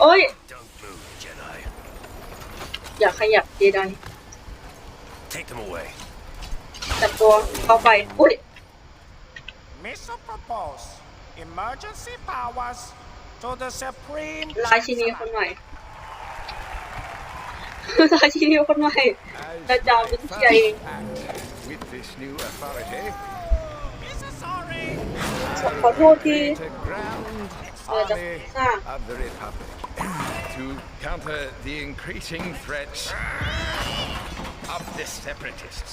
โอ้ย Don't move, Jedi. อย่าขยับเจได Take them away. จับตัวเข้าไป อุ้ย Mission propose emergency powers to the Supreme ราชินีคนใหม่ราชินีคนใหม่ As อาจารย์เป็นใหญ่ with this new authority, Mrs. Sorry ขอโทษที่ to ground Oh, the- army ah. of the Republic to counter the increasing threats of the separatists.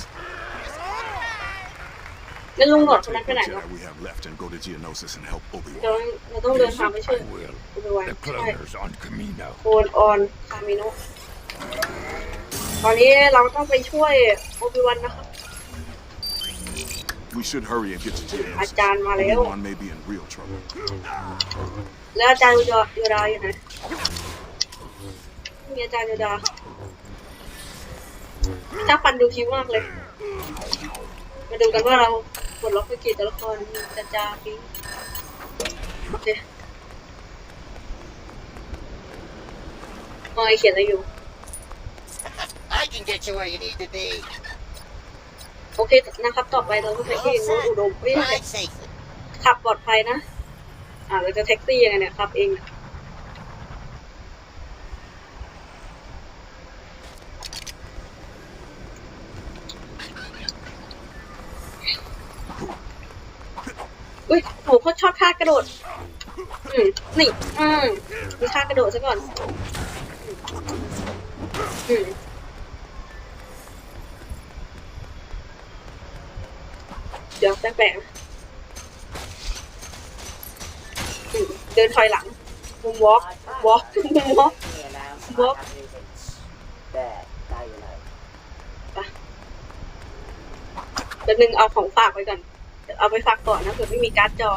แล้วลุงหนวดคนนั้นไปไหน Take the วะ Jedi we have left and go to Geonosis and help เดี๋ยว Obi-Wan. เราต้องเดินทางไปช่วย I will. อุบวัน The ใช่ cloners on Camino. โอนออนคามิโนตอนนี้เราต้องไปช่วยโอบิวันนะครับ We should hurry and get to อา Geonosis. จารย์มาแล้ว Obi-Wan may be in real trouble. แล้วอาจารย์ยูดายูดาอยู่ไหน มีอาจารย์ยูดาถ้าฟันดูคิ้วมากเลย มาดูกันว่าเราปลดล็อกไปกี่ตัวละครมีจาจาปิงโอเคมอยเขียนอะไรอยู่ I can get you where you need to be. โอเคนะครับต่อไปเราต้องไปที่โน้ตอุดมไม่ใช่ Ride safely. ขับปลอดภัยนะ อ่าเราจะแท็กซี่ยังไงเนี่ยขับเองเนี่ย อุ้ยโหเขาชอบท่ากระโดด อืมนี่ อืมมีท่ากระโดดซะก่อน อืมเดี๋ยวแปลกๆเดินถอยหลังมุมวอล์กวอล์กมุมวอล์ก What? Bad. Now you know. เดี๋ยวนึงเอาของฝากไว้ก่อน เดี๋ยวเอาไปฝากก่อนนะเผื่อไม่มีการ์ดจอ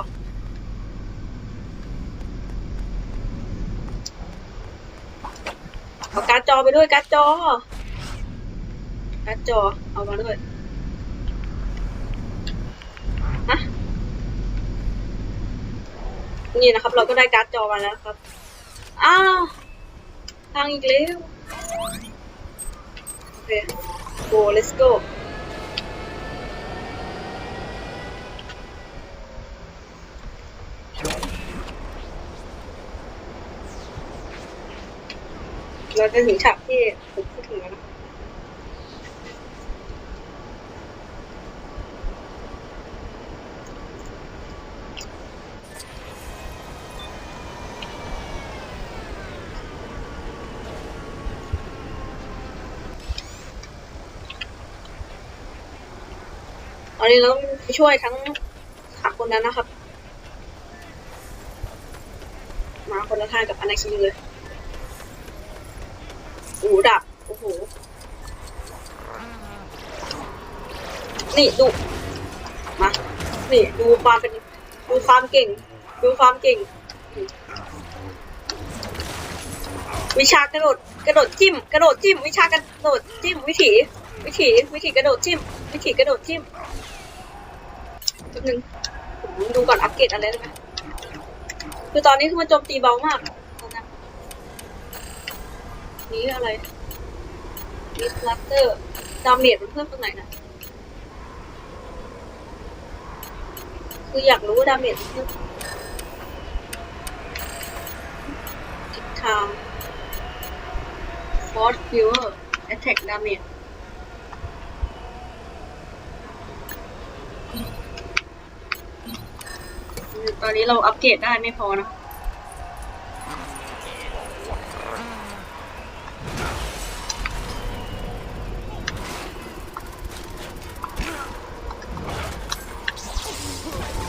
เอาการ์ดจอไปด้วยการ์ดจอ การ์ดจอเอามาด้วยฮะนี่นะครับ เราก็ได้การ์ดจอมาแล้วครับ อ้าวทางอีกแล้ว โอเค go let's go เราจะถึงฉากที่ผมพูดถึงแล้วนะตอนนี้เราต้องช่วยทั้งสามคนนั้นนะครับ มาคนละท่ากับอนาคินเลย หดับ โอ้โห นี่ดู มา นี่ดูความเป็น ดูความเก่ง ดูความเก่ง วิชากระโดด กระโดดจิ้ม กระโดดจิ้ม วิชากระโดดจิ้ม วิถี วิถี วิถีกระโดดจิ้ม วิถีกระโดดจิ้มแป๊บนึงดูก่อนอัปเกรดอะไรได้ไหมคือตอนนี้คือมันโจมตีเบามาก นนั้อะไรมีสลัตเตอร์ดาเมจมันเพิ่มตรงไหนนะ คืออยากรู้ว่าดาเมจมันเพิ่มทิศทาง Force Fewer Attack Damage ตอนนี้เราอัปเกรดได้ไม่พอนะ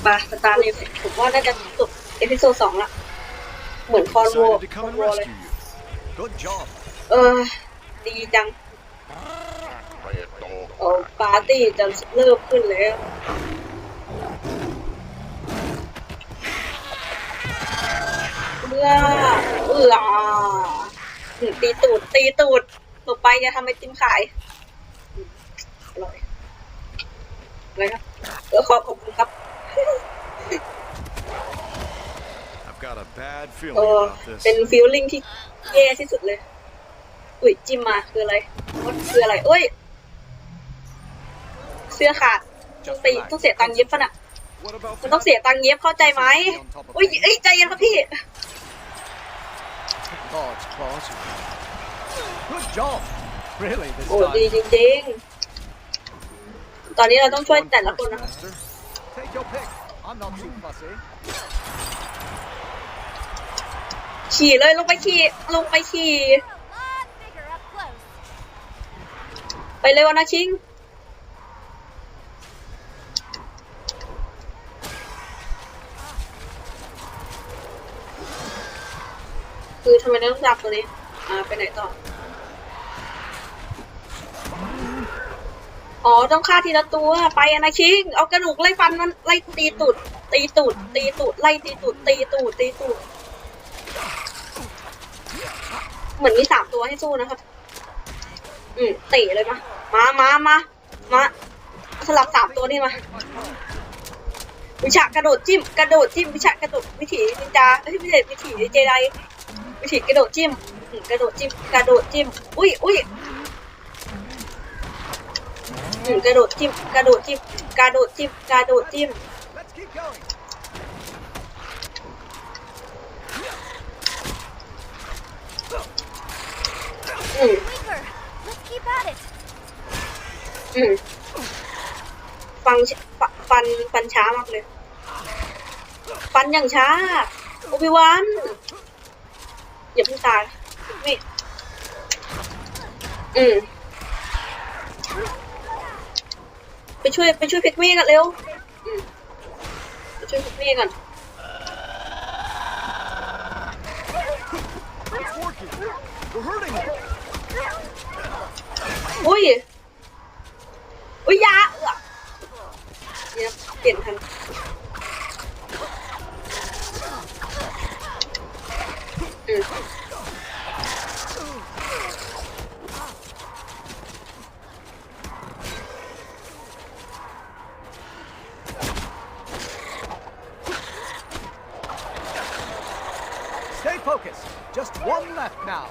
ปะสตาร์เลยผมว่าน่าจะจบเอพิโซดสองละเหมือนคอนโว Decided to ค come อน and โวเลย rescue you. Good job. เออ ดีจังโอ้ปาร์ตี้จะเริ่มขึ้นแล้วเบื่อเบื่ออืมตีตูด ตีตูดต่อไปจะทำไอติมขายอืมอร่อยอะไรครับเออขอบขอบคุณครับ I've got a bad เอ feeling อ about เป็น this. ฟีลลิ่งที่แย่ที่สุดเลย อุ้ยจิ้มมาคืออะไรมันคืออะไรเอ้ย เสื้อขาดต้องตีต้องเสียตังค์เย็บปะน่ะ What about มันต้องเสียตังค์เย็บเข้าใจไหมอุ้ยเอ้ยใจเย็นครับพี่ God's claws. Good job. Really, this โอ้ time. ดีจริงๆ ตอนนี้เราต้องช่วยแต่ละคนนะ Master. Take your pick. I'm not too fussy. ขี่เลยลงไปขี่ลงไปขี่ lot bigger up close. ไปเร็วนะชิง คือทำไมต้องจับตัวนี้อ่าไปไหนต่อ อ๋อต้องฆ่าทีละตัวไปอนะชิงเอากระดูกไล่ฟันมันไล่ตีตูดตีตูดตีตูดไล่ตีตูดตีตูดตีตูดเหมือนมีสามตัวให้สู้นะครับ อืมเตะเลยมามามามามาสลับสามตัวนี่มา วิชากระโดดจิ้ม กระโดดจิ้ม วิชากระโดดวิถีนินจาเอ้ยไม่ใช่วิถีเจไดวิถีกระโดดจิ้ม กระโดดจิ้ม กระโดดจิ้ม อุ้ยอุ้ย กระโดดจิ้มกระโดดจิ้มกระโดดจิ้มกระโดดจิ้ม Let's keep going. อืม Weaker. Let's keep at it. อืมฟังชฟฟันฟันช้ามากเลย ฟันอย่างช้าโอบิวันอย่าเพิ่งตายไม่อืม ไปช่วยไปช่วยพิกมี่กันเร็วไปช่วยพิกมี่กัน It's working. We're hurting him. อุ้ยอุ้ยยาเออเนี่ยเปลี่ยนทันอืม Just one left now.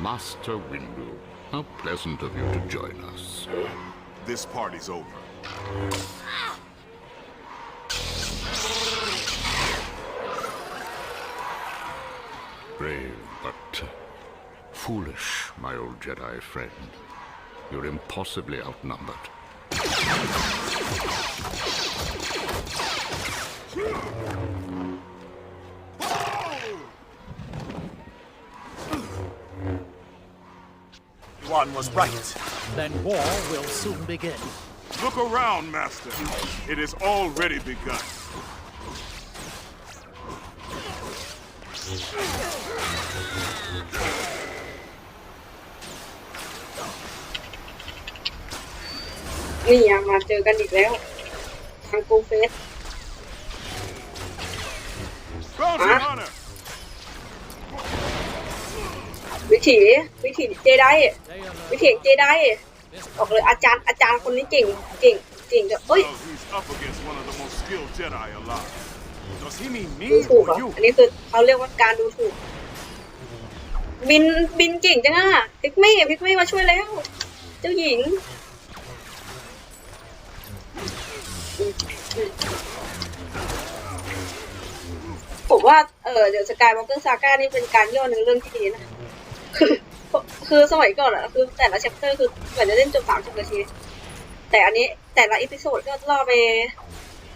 'Master Windu, how pleasant of you to join us. This party's over. Brave, but uh, foolish, my old Jedi friend. You're impossibly outnumbered. 1 was right. Then war will soon begin. Look around, Master. It has already begun. นี่ยังมาเจอกันอีก แล้วทางกูเฟส Bounty Huh? hunter! วิถีวิถีเจไดวิถีเจไดบอกเลยอาจารย์อาจารย์คนนี้เก่งเก่งเก่งแบบเอ้ย Well, he's up against one of the most skilled Jedi alive. Does he mean ดู me ถูกเหร or อ you? อันนี้คือเขาเรียกว่าการดูถูก บินบินเก่งจังอะพิกมี่พิกมี่มาช่วยแล้ว เจ้าหญิงอืมอืมผมว่า เออเดี๋ยวสกายวอล์กเกอร์ซาก้านี่เป็นการย่อเนื้อเรื่องที่ดีนะ คือคือสมัยก่อนอะคือแต่ละ chapter คือเหมือนจะเล่นจบสามสิบนาที แต่อันนี้แต่ละอีพิโซดก็ล่อไป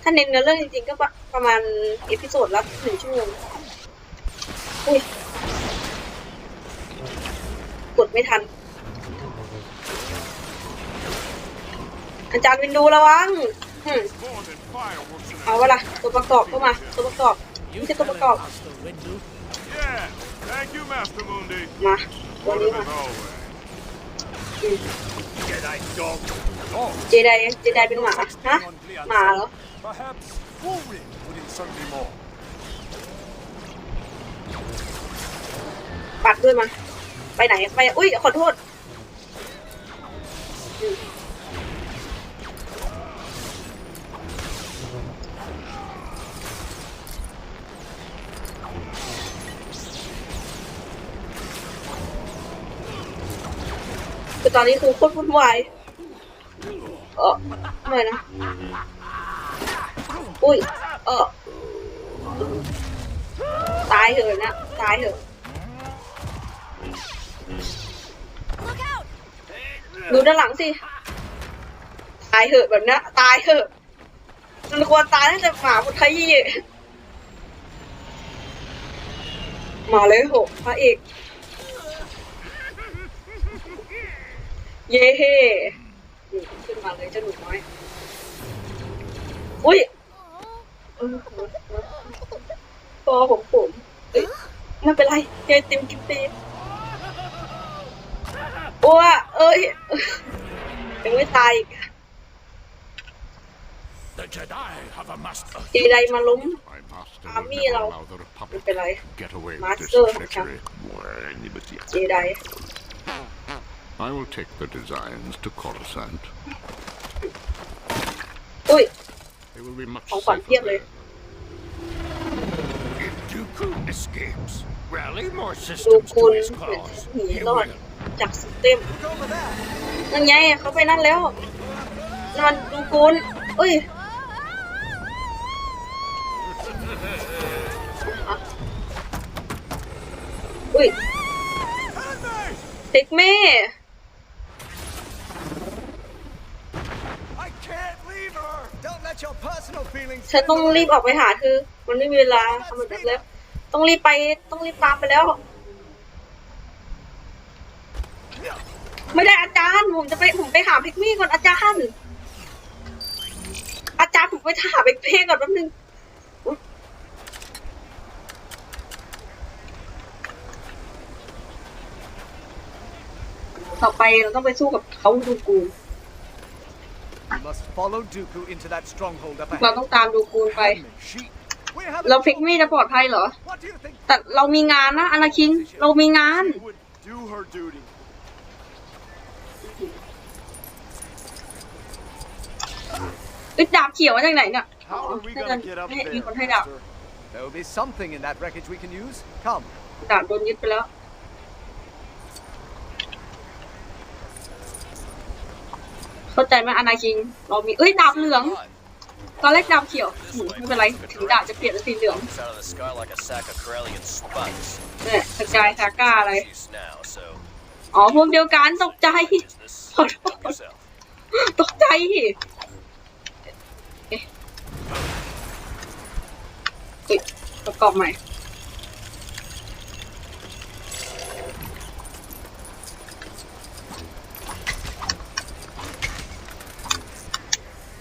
ถ้าเน้นเนื้อเรื่องจริงๆ ก็ประประมาณอีพิโซดละหนึ่งชั่วโมงอุ้ยกดไม่ทัน อาจารย์วินดูระวังอืม More than fireworks in เอาวะล่ะตัวประกอบเข้ามาตัวประกอบไม่ใช่ตัวประกอบ Master Windu. Yeah, thank you, Master Mundi. มาตั วนี้มา Jedi dog. เจไดเจไดเป็นหมาฮะหมาเหรอปัดด้วยมา ไปไหน ไป อุ้ย ขอโทษ ตอนนี้คือโคตรวุ่นวายเออไม่นะ อุ้ย เออตายเถอะนะ ตายเถอะดูด้านหลังสิ ตายเหอะแบบนี้ตายเหอะมันควรตายตั้งแต่หมาหมดขยี้มาเลยหกพระเอก เย้เฮ่นี่ขึ้นมาเลยเจ้าหนูน้อย อุ้ยเออพอผมผมเอ้ยไม่เป็นไรเจเต็มกินเต็มอ้วเอ้ยยังไม่ตายอีก The Jedi have a master. เจไดมาล้ม My master Ah, will mi never lo- allow the ไม่ Republic เป็นไร to get away with Master this ของฉัน treachery. เจได I will take the designs to Coruscant. อุ้ย They will be much ของขวัญ safer เพียบเลย there. If Dooku escapes, rally more ดู systems คุ to ณ his เหมือน cause. หนี He รอด will. จากสเต็มนั่นไงเขาไปนั่นแล้วนั่นดูคุณเอ้ยอ่ะอุ้ยเด็กแม่ ฉันต้องรีบออกไปหาเธอมันไม่มีเวลาทำแบบนั้นแล้ว ต้องรีบไป ต้องรีบตามไปแล้ว ไม่ได้อาจารย์ ผมจะไป ผมไปหาเพกมี่ก่อนอาจารย์ อาจารย์ผมไปหาเพกเพ่ก่อนแป๊บนึงต่อไปเราต้องไปสู้กับเขาดูกู must follow Dooku into that stronghold up เรา ahead. ต้องตามดูกูไป Sheep. We have เราพิกมี่จะปลอดภัยเหรอ What do you think? แต่เรามีงานนะอนาคิง เรามีงาน She would do her duty. เอ้ยดาบเขียวมาจากไหนเนี่ย How are we น่า gonna จะ get up ให้มี there, คนให้ดาบ Master? There will be something in that wreckage we can use. Come. ดาบโดนยึดไปแล้ว เข้าใจไหมอนาคิง เรามีเอ้ยดาบเหลือง ตอนแรกดาบเขียวอืมไม่เป็นไร ถึงดาบจะเปลี่ยนเป็นสีเหลือง out of the sky like a sack of Corellian spuds. เนี่ยสกายซาก้าอะไร Use now, so อ๋อพวกเดียวกันตกใจ business. ขอโทษ yourself. ตกใจเอ๊ะเฮ้ยประกอบใหม่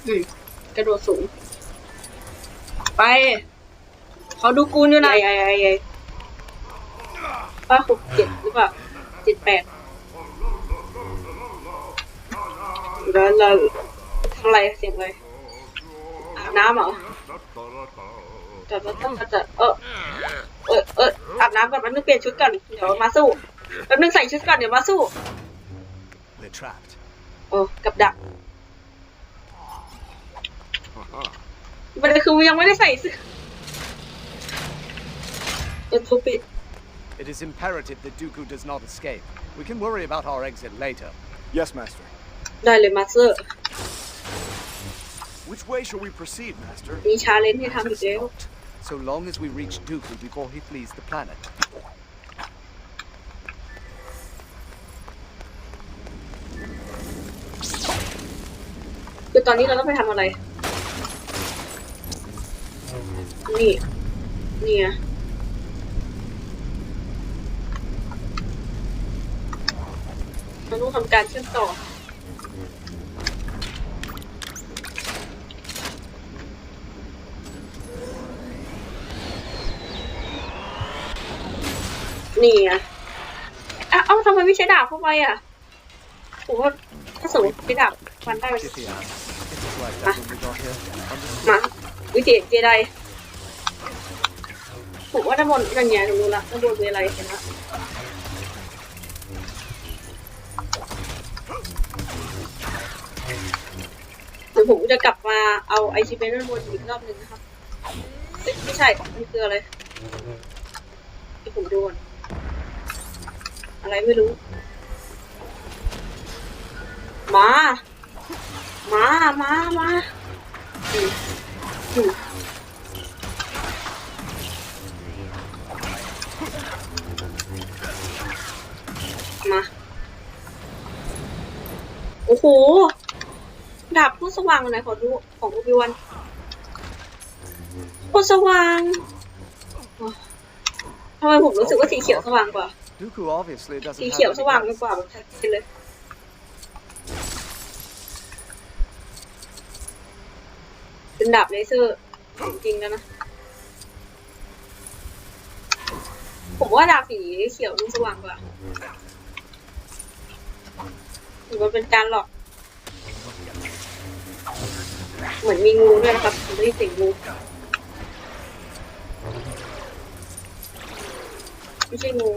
อืมกระโดดสูง ไปเขาดูกูนอยู่ไหนไอ้ไอ้ไอ้ป้าหกเจ็ดหรือเปล่าเจ็ดแปดแล้วเราทำอะไรเสียงอะไรอาบน้ำเหรอแต่ว่าต้องจะเออเออเอออาบน้ำก่อนแป๊บนึงเปลี่ยนชุดก่อนเดี๋ยวมาสู้แป๊บนึงใส่ชุดก่อนเดี๋ยวมาสู้ We're trapped. โอ้กับดัก ประเด็นคือยังไม่ได้ใส่เสื้อเออทุบปิด It is imperative that Dooku does not escape. We can worry about our exit later. Yes, Master. ได้เลยมาสเตอร์ Which way shall we proceed, Master? มีชาเลนจ์ให้ทำอีกแล้ว So long as we reach Dooku before he flees the planet. คือตอนนี้เราต้องไปทำอะไร นี่ นี่ไงเราต้องทำการเชื่อมต่อนี่ไงอะเอาทำไมไม่ใช้ดาบเข้าไปอะผมว่าถ้าสมมติใช้ดาบฟันได้มัน City, Anna. It's like that when we got here. Understood? มา วิธีเจได ผมว่าด้านบนกันไงผมรู้ละด้านบนมีอะไรเห็นละเดี๋ยวผมจะกลับมาเอาไอชิเมนด้านบนอีกรอบหนึ่งนะครับไม่ใช่มันคืออะไรเดี๋ยวผมโดนอะไรไม่รู้มา มา มา มาอืมอืม โอ้โห ดาบผู้สว่างไหนขอดูของโอบิวันผู้สว่างอ๋อทำไมผมรู้สึกว่าสีเขียวสว่างกว่า Dooku obviously doesn't สี have เขียว any สว่าง guns. กว่าแบบชัดเจนเลย เป็นดาบเลเซอร์จริงๆแล้วนะ ผมว่าดาบสีเขียวดูสว่างกว่าหรือว่าเป็นการหลอก เหมือนมีงูด้วยนะครับผมได้ยินเสียงงูไม่ใช่งู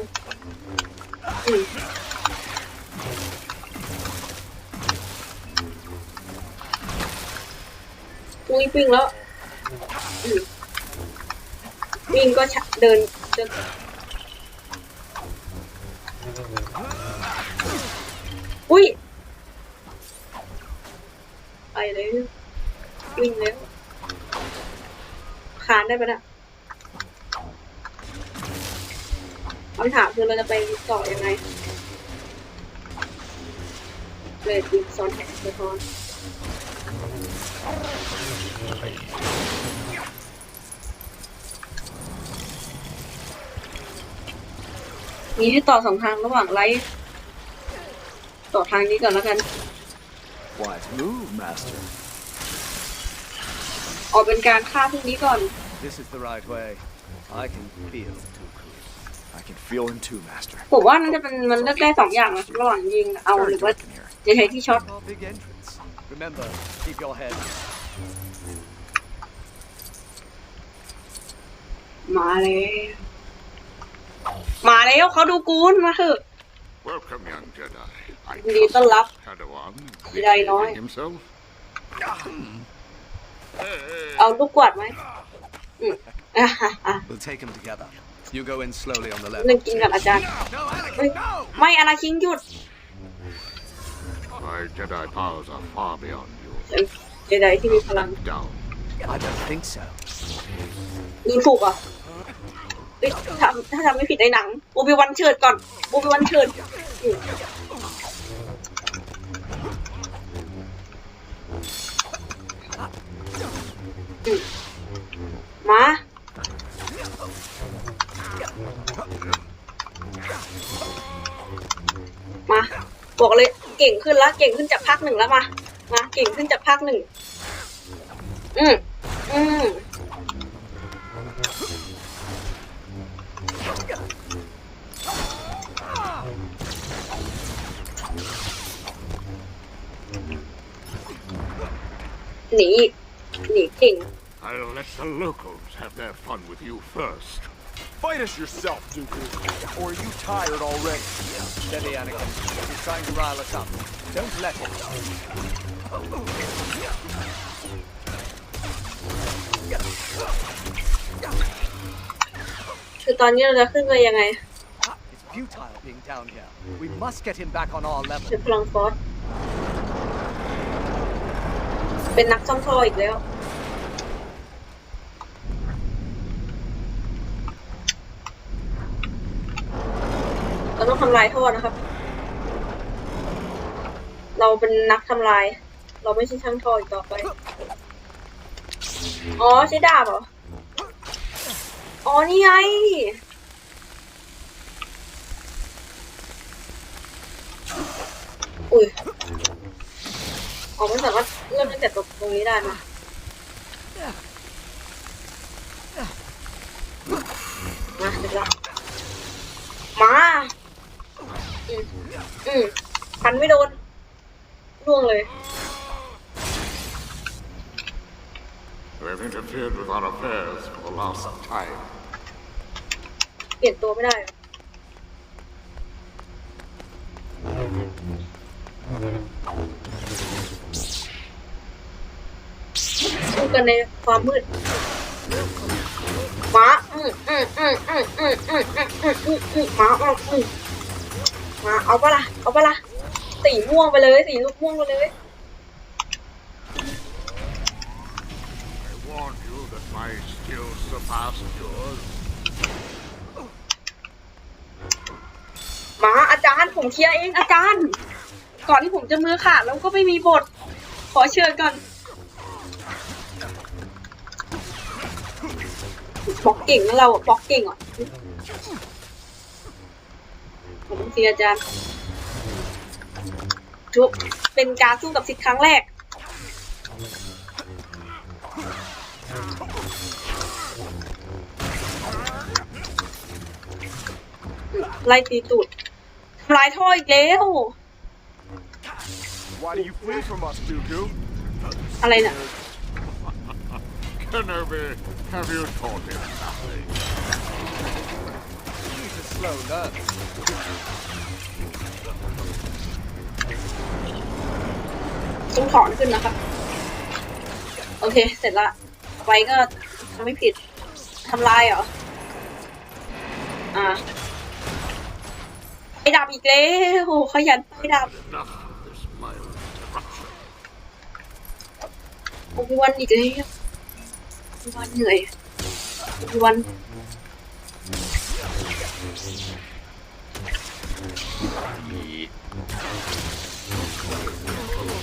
อืมอุ้ยวิ่งแล้วอืมวิ่งก็ชะเดินเดินอุ้ยไปเลย วิ่งแล้วคานได้ปะเนะคำถามคือเราจะไปต่อยังไงเลยดิซ้อนแขนสะท้อนมีให้ต่อสองทางระหว่างไลท์ต่อทางนี้ก่อนแล้วกัน What move, Master? ออกเป็นการฆ่าพวกนี้ก่อน This is the right way. I can feel Dooku. I can feel him too, Master. ผมว่ามันจะเป็นมันเลือกได้สองอย่างนะระหว่างยิงเอาหรือว่า in here. จะใช้ที่ช็อต Our big entrance. Remember, keep your head. มาแล้วมาแล้วเขาดูกูนมาเถอะ Welcome, young Jedi. I Indeed, trust the love. this Padawan Jedi nói. behaving himself. เอาลูกกวาดไหมอืมอะอะอะ We'll take him together. You go in slowly on the left. หนึ่งกินกับอาจารย์ No, Anakin, เฮ้ย no! ไม่อาราคิงหยุด My Jedi powers are far beyond you. เจไดที่มีพลัง Down. I don't think so. ดูถูกอะเฮ้ยถ้าถ้าทำไม่ผิดในหนังโอบิวันเชิดก่อนโอบิวันเชิดอืม มามาบอกเลยเก่งขึ้นแล้วเก่งขึ้นจากภาคหนึ่งแล้วมามาเก่งขึ้นจากภาคหนึ่งอืมอืมหนีอีก หนีเก่ง I'll let the locals have their fun with you first. Fight us yourself, Dooku. Or are you tired already? Steady, Anakin. He's trying to rile us up. Don't let him. คือตอนนี้เราจะขึ้นไปยังไง It's futile being down here. We must get him back on our level. ใช้พลังฟอสเป็นนักซ่อมท่ออีกแล้ว ำลายท่อนะครับ เราเป็นนักทำลาย เราไม่ใช่ช่างท่ออีกต่อไป อ๋อใช้ดาบเหรอ อ๋อนี่ไงอุ้ยอ๋อมันสามารถเริ่มตั้งแต่ตรงตรงนี้ได้นะมาเสร็จแล้วมา อืมอืมพันไม่โดนร่วงเลย They've interfered with our affairs for the last time. เปลี่ยนตัวไม่ได้เหรอสู้กันในความมืดหมาอืมอืมอืมอืมอืมอืมอืมอืมอืมหมาอืมอืม มาเอาปะล่ะเอาปะล่ะสีม่วงไปเลย สีลูกม่วงไปเลย I warned you that my skills surpassed yours. หมาอาจารย์ผมเคลียร์เองอาจารย์ ก่อนที่ผมจะมือขาดแล้วก็ไม่มีบท ขอเชิญก่อนบล็อกเก่งนะเราบล็อกเก่งอะ ผมเคลียร์อาจารย์ทุบเป็นการสู้กับสิทธิ์ครั้งแรก ไล่ตีตูดทำลายท่ออีกแล้ว Why do you flee from us, Dooku? อะไรเนี่ย Kenobi, have you taught him nothing? He's a slow learner. ต้องถอนขึ้นนะครับ โอเค เสร็จละไปก็ทำไม่ผิดทำลายเหรอ อ่าไฟดับอีกแล้วขยันไฟดับวันอีกแล้ววันเหนื่อยวัน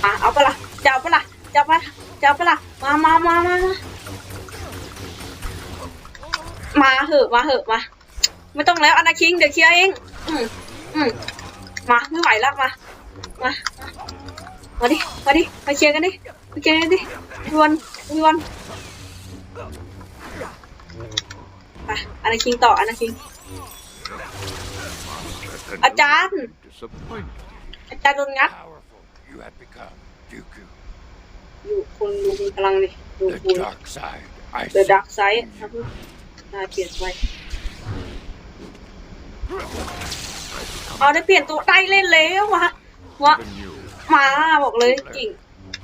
อะเอาปะละจะเอาปะละจะเอาปะจะเอาปะละมามามามามาเหอะมาเหอะมาไม่ต้องแล้วอนาคิงเดี๋ยวเคลียร์เอง อืมอืมมาไม่ไหวแล้วมามา มาดิ มาดิ มาเคลียร์กันดิ มาเคลียร์กันดิวิวันวิวันไปอนาคิงต่ออนาคิง That Ajahn. disappointed อาจารย์โดนงัด Powerful you have become, Dooku. อยู่คนดูมีพลังดิดู The คุณ dark side. I The see. Dark Side ครับน่าเปลี่ยนไปเอาได้เปลี่ยนตัวได้เล่นแล้ววะวะ even you. มาบอกเลยจริง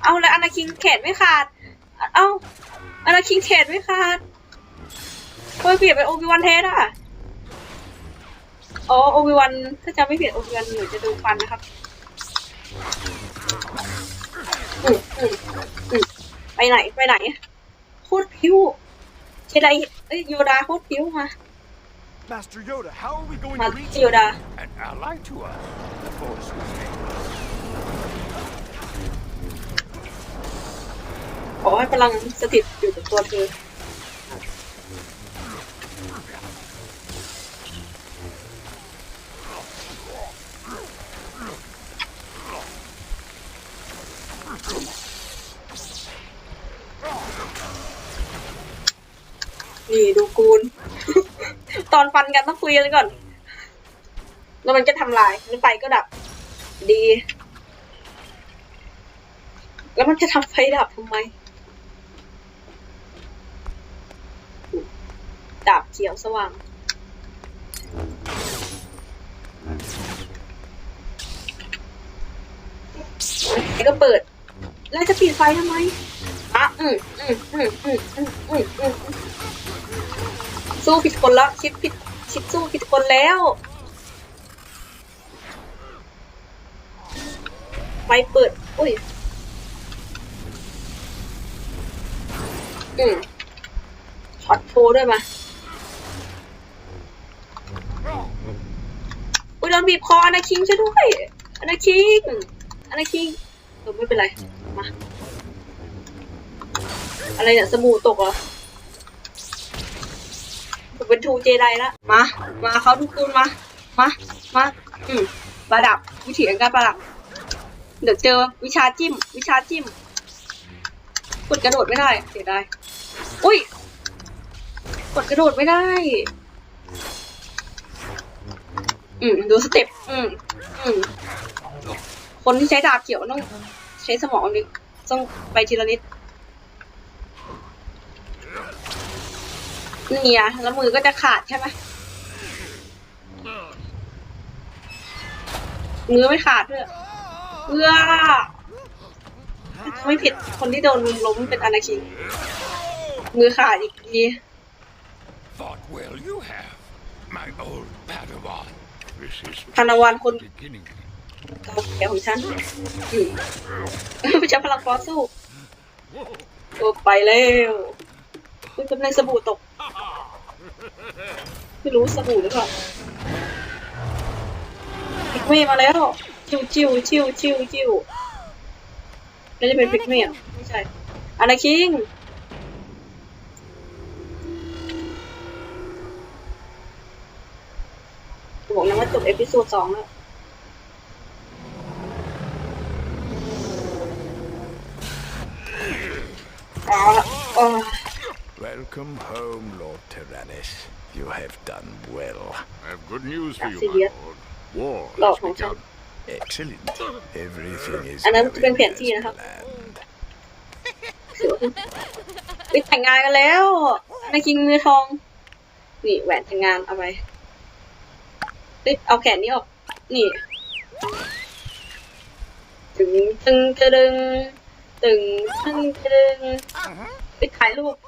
เอาแล้วอนาคิงแขนไม่ขาด เอาอนาคิงแขนไม่ขาดเฮ้ยเปลี่ยนเป็นโอบิวันเทสอะ อ๋อโอบิวันถ้าจำไม่ผิดโอบิวันหนูจะดูฟันนะครับ อืมอืมอืม ไปไหนไปไหนโคตรพิ้วเชไดเอ้ยโยดาโคตรพิ้วมา Master Yoda, how are we going มา to reach โยดา An ally to us. The Force was made. ขอให้พลังสถิตอยู่กับตัวเธอ นี่ดูกูน ตอนฟันกันต้องคุยกันก่อน แล้วมันจะทำลายแล้ไฟก็ดับ ดี แล้วมันจะทำไฟดับทำไมดับเขียวสว่าง ก็เปิด แล้วจะปิดไฟทำไมอะอืมอืมอืมอืมอืมอืมอืม สู้ผิดคนแล้วคิดผิดคิดสู้ผิดคนแล้วไฟเปิด อุ้ย อืมช็อตโชว์ด้วยมา อุ้ยโดนบีบคออนาคิงช่วยด้วยอนาคิงอนาคิงเออไม่เป็นไร มา อะไรเนี่ยสบู่ตกเหรอ เป็นทูเจไดละมา มาเขาทุกคนมา มา มา อืมประดับวิถีแห่งการประดับ เดี๋ยวเจอวิชาจิ้ม วิชาจิ้ม กดกระโดดไม่ได้ เสียดาย อุ้ย กดกระโดดไม่ได้ อืม ดูสเต็ป อืม อืม คนที่ใช้ดาบเขียวต้องใช้สมองดิดต้องไปทีละนิด นี่อะแล้วมือก็จะขาดใช่ไหมมือไม่ขาดเพื่อเพื่อไม่ผิดคนที่โดนลุมล้มเป็นอนาคินมือขาดอีกที What will you have, my old Padawan? This is พานวันคน beginning. เก่าแก่ของฉันอืมไม่ใช่พลังฟอสสู้โอ้ไปแล้วคุณกำลังสบู่ตก ไม่รู้สบู่หรือเปล่าพิกเมย์มาแล้ว ชิวชิวชิวชิวชิวไม่ได้เป็นพิกเมย์อะไม่ใช่อานาคิงบอกนะว่าจบเอพิโซดสองแล้วอ๋ออ๋อ Welcome home, Lord Tyrannus. You have done well. I have good news for you, Absolutely. my lord. War Lord, has begun. Excellent. Everything is อันนั้น going เป็นแผน as ที่นะครับ planned. ไปแต่งงานกันแล้วนาคิงมือทอง นี่แหวนแต่งงานเอาไปเฮ้ยเอาแขนนี้ออก นี่ ตึงตึงตึงตึงตึงตึงไปถ่ายรูปจบ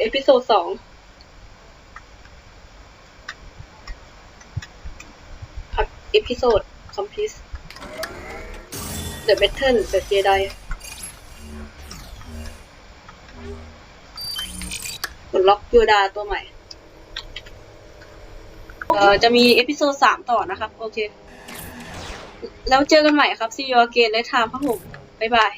เอพิโซดสองพักเอพิโซดคอมพิว The Battle The Jedi ปลดล็อกยูดาตัวใหม่ เอ่อ จะมีเอพิโซดสามต่อนะครับ โอเค แล้วเจอกันใหม่ครับ See you again และทามครับผม บ๊ายบาย